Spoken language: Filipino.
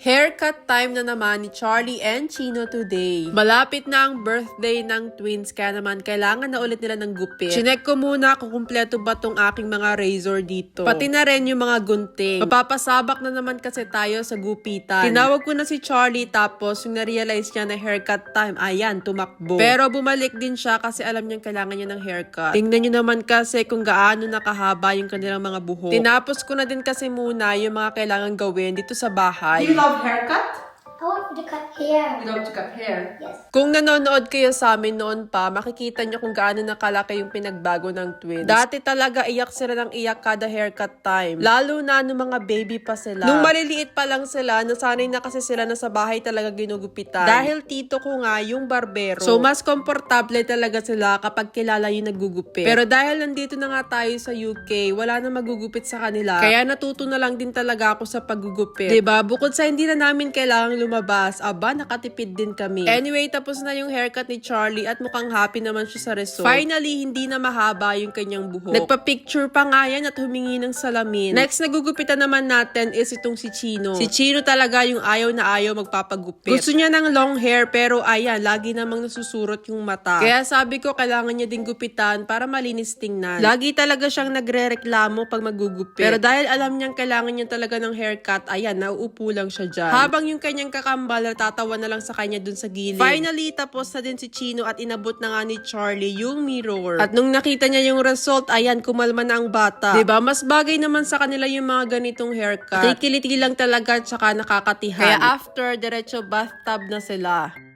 Haircut time na naman ni Charlie and Chino today. Malapit na ang birthday ng twins kaya naman kailangan na ulit nila ng gupit. Chinek ko muna kung kumpleto ba tong aking mga razor dito. Pati na rin yung mga gunting. Mapapasabak na naman kasi tayo sa gupitan. Tinawag ko na si Charlie tapos yung na-realize niya na haircut time, ayan, tumakbo. Pero bumalik din siya kasi alam niyang kailangan niya ng haircut. Tingnan niyo naman kasi kung gaano nakahaba yung kanilang mga buhok. Tinapos ko na din kasi muna yung mga kailangan gawin dito sa bahay. You love haircut? I want to cut hair. You love to cut hair. Yes. Kung nanonood kayo sa amin noon pa, makikita nyo kung gaano nakalaki yung pinagbago ng twins. Dati talaga iyak sila ng iyak kada haircut time. Lalo na nung mga baby pa sila. Nung maliliit pa lang sila, nasanay na kasi sila na sa bahay talaga ginugupitan. Dahil tito ko nga yung barbero. So mas komportable talaga sila kapag kilala yung nagugupit. Pero dahil nandito na nga tayo sa UK, wala na magugupit sa kanila. Kaya natuto na lang din talaga ako sa paggugupit. 'Di ba? Bukod sa hindi na namin kailangang lumabas, aba, nakatipid din kami. Anyway, tapos na yung haircut ni Charlie at mukhang happy naman siya sa result. Finally, hindi na mahaba yung kanyang buhok. Nagpa-picture pa nga yan at humingi ng salamin. Next, nagugupitan naman natin is itong si Chino. Si Chino talaga yung ayaw na ayaw magpapagupit. Gusto niya ng long hair pero ayan, lagi namang nasusurot yung mata. Kaya sabi ko, kailangan niya din gupitan para malinis tingnan. Lagi talaga siyang nagre-reklamo pag magugupit. Pero dahil alam niyang kailangan niya talaga ng haircut, ayan, nauupo lang siya dyan. Habang yung kanyang kakambal, natatawa na lang sa kanya dun sa gilid. Finally, tapos na din si Chino at inabot na nga ni Charlie yung mirror. At nung nakita niya yung result, ayan, kumalma na ang bata. ba Mas bagay naman sa kanila yung mga ganitong haircut. Kikiliti lang talaga at saka nakakatihan. Kaya after, diretso bathtub na sila.